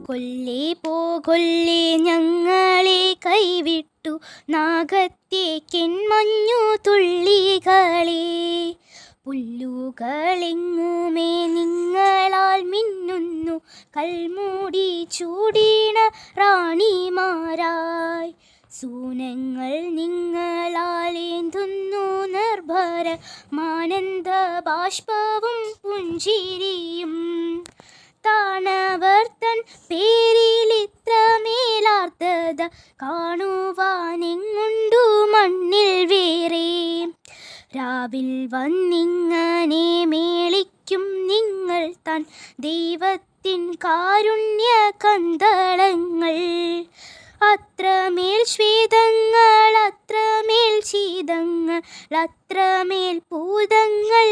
പോകൊല്ലേ പോകൊല്ലി ഞങ്ങളെ കൈവിട്ടു. നാഗത്തേക്കിൻമഞ്ഞു തുള്ളികളെ. പുല്ലുകളെങ്ങുമേ നിങ്ങളാൽ മിന്നുന്നു. കൽമൂടി ചൂടീണ റാണിമാരായി. സൂനങ്ങൾ നിങ്ങളാലേന്തുന്നു നിർഭര. മാനന്ദ ബാഷ്പവും പുഞ്ചിരിയും താണവർ തൻ പേരിലിത്രമേലാർത്തത കാണുവാനെങ്ങുണ്ടു മണ്ണിൽ വേറെ. രാവിൽ വന്നിങ്ങനെ മേളിക്കും നിങ്ങൾ താൻ ദൈവത്തിൻ കാരുണ്യ കന്തളങ്ങൾ. അത്രമേൽ ശ്വേതങ്ങൾ അത്രമേൽ ശീതങ്ങൾ അത്രമേൽ ഭൂതങ്ങൾ